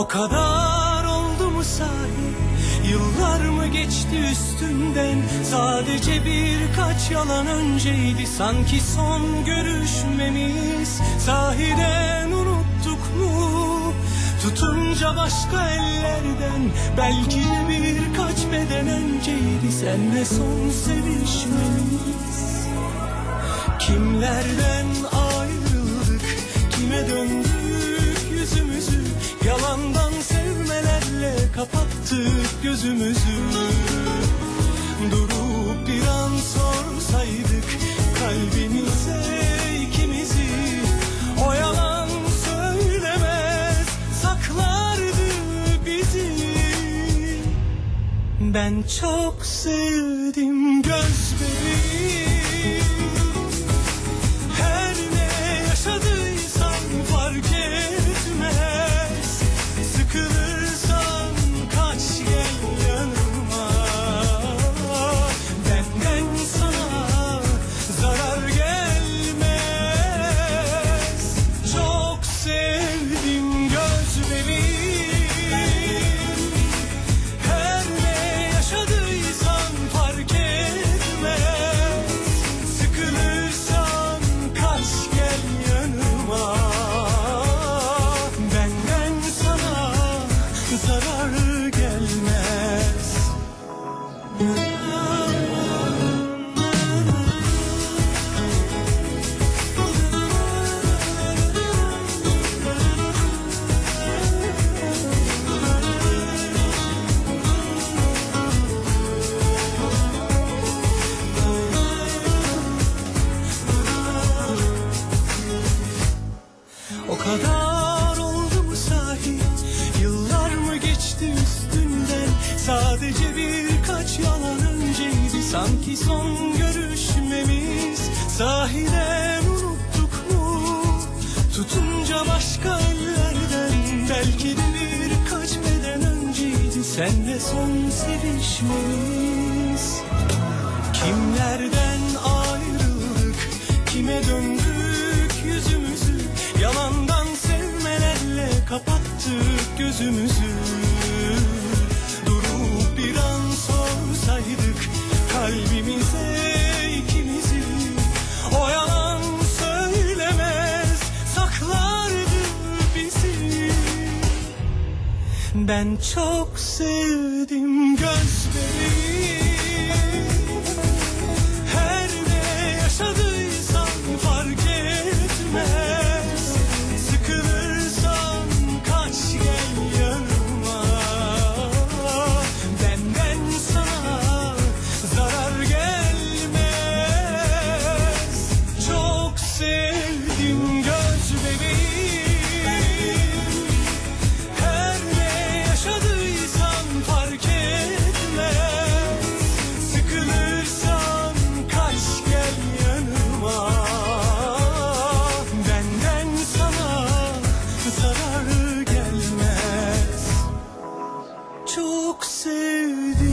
O kadar oldu mu sahi? Yıllar mı geçti üstünden? Sadece birkaç yalan önceydi. Sanki son görüşmemiz. Sahiden unuttuk mu? Tutunca başka ellerden Belki de birkaç beden önceydi. Senle son sevişmemiz. Kimlerden kapattık gözümüzü. Durup bir an sorsaydık Kalbimize ikimizi. O yalan söylemez Saklardı bizi. Ben çok sevdim göz bebeğim kadar oldu mu sahi? Yıllar mı geçti üstünden? Sadece birkaç yalan önceydi. Sanki son görüşmemiz Sahiden unuttuk mu? Tutunca başka ellerden Belki de birkaç beden önceydi. Senle son sevişmemiz kapattık gözümüzü Durup bir an sorsaydık kalbimize ikimizi O yalan söylemez, saklardı bizi. Ben çok sevdim göz bebeğim çok sevdim.